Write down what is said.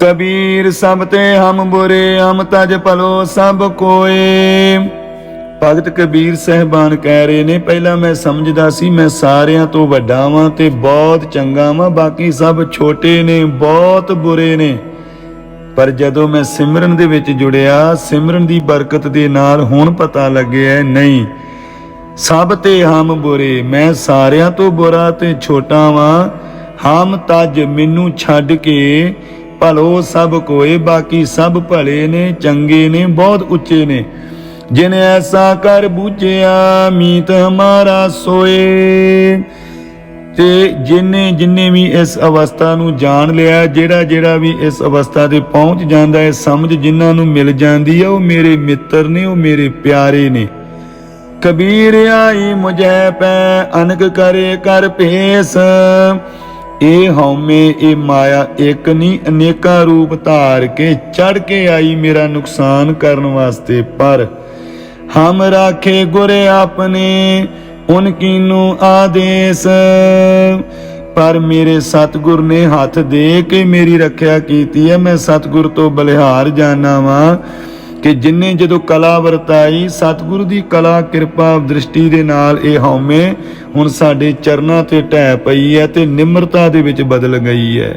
ਕਬੀਰ ਸਭ ਤੇ ਹਮ ਬੁਰੇ, ਹਮ ਤਜ ਭਲੋ ਸਭ ਕੋਏ। ਭਗਤ ਕਬੀਰ ਸਹਿਬਾਨ ਕਹਿ ਰਹੇ ਨੇ, ਪਹਿਲਾਂ ਮੈਂ ਸਮਝਦਾ ਸੀ, ਮੈਂ ਸਾਰਿਆਂ ਤੋਂ ਵੱਡਾ ਵਾਂ ਤੇ ਬਹੁਤ ਚੰਗਾ ਵਾਂ, ਬਾਕੀ ਸਭ ਛੋਟੇ ਨੇ, ਬਹੁਤ ਬੁਰੇ ਨੇ। ਪਰ ਜਦੋਂ ਮੈਂ ਸਿਮਰਨ ਦੇ ਵਿੱਚ ਜੁੜਿਆ, ਸਿਮਰਨ ਦੀ ਬਰਕਤ ਦੇ ਨਾਲ ਹੁਣ ਪਤਾ ਲੱਗਿਆ, ਨਹੀਂ, ਸਭ ਤੇ ਹਮ ਬੁਰੇ, ਮੈਂ ਸਾਰਿਆਂ ਤੋਂ ਬੁਰਾ ਤੇ ਛੋਟਾ ਵਾਂ। ਹਮ ਤਜ ਮੈਨੂੰ ਛੱਡ ਕੇ ਭਲੋ ਸਭ ਕੋਏ, ਬਾਕੀ ਸਭ ਭਲੇ ਨੇ, ਚੰਗੇ ਨੇ, ਬਹੁਤ ਉੱਚੇ ਨੇ। ਜਿਨ ਐਸਾ ਕਰ ਬੂਝਿਆ, ਮੀਤ ਹਮਾਰਾ ਸੋਏ। ਤੇ ਜਿਨੇ ਜਿਨੇ ਵੀ ਇਸ ਅਵਸਥਾ ਨੂੰ ਜਾਣ ਲਿਆ, ਜਿਹੜਾ ਜਿਹੜਾ ਵੀ ਇਸ ਅਵਸਥਾ ਤੇ ਪਹੁੰਚ ਜਾਂਦਾ ਹੈ, ਸਮਝ ਜਿਨ੍ਹਾਂ ਨੂੰ ਮਿਲ ਜਾਂਦੀ ਹੈ ਉਹ ਮੇਰੇ ਮਿੱਤਰ ਨੇ, ਉਹ ਮੇਰੇ ਪਿਆਰੇ ਨੇ। ਕਬੀਰ ਆਈ ਮੁਝੈ ਪੈ, ਅਨਕ ਕਰੇ ਕਰ ਭੇਸ। ਇਹ ਹਉਮੈ, ਇਹ ਮਾਇਆ, ਇੱਕ ਨਹੀਂ ਅਨੇਕਾਂ ਰੂਪ ਧਾਰ ਕੇ ਚੜ ਕੇ ਆਈ ਮੇਰਾ ਨੁਕਸਾਨ ਕਰਨ ਵਾਸਤੇ ਪਰ ਹਮ ਰਾਖੇ ਗੁਰ ਆਪਣੇ, ਉਨ ਕੀਨੂ ਆਦੇਸ। ਪਰ ਮੇਰੇ ਸਤਿਗੁਰ ਨੇ ਹੱਥ ਦੇ ਕੇ ਮੇਰੀ ਰੱਖਿਆ ਕੀਤੀ ਹੈ, ਮੈਂ ਸਤਿਗੁਰ ਤੋਂ ਬਲਿਹਾਰ ਜਾਣਾ ਵਾਂ। ਕਿ ਜਿਨੇ ਜਦੋਂ ਕਲਾ ਵਰਤਾਈ ਸਤਿਗੁਰੂ ਦੀ ਕਲਾ ਕਿਰਪਾ ਦ੍ਰਿਸ਼ਟੀ ਦੇ ਨਾਲ ਇਹ ਹਉਮੈ ਹੁਣ ਸਾਡੇ ਚਰਨਾਂ ਤੇ ਢਹਿ ਪਈ ਹੈ ਤੇ ਨਿਮਰਤਾ ਦੇ ਵਿੱਚ ਬਦਲ ਗਈ ਹੈ।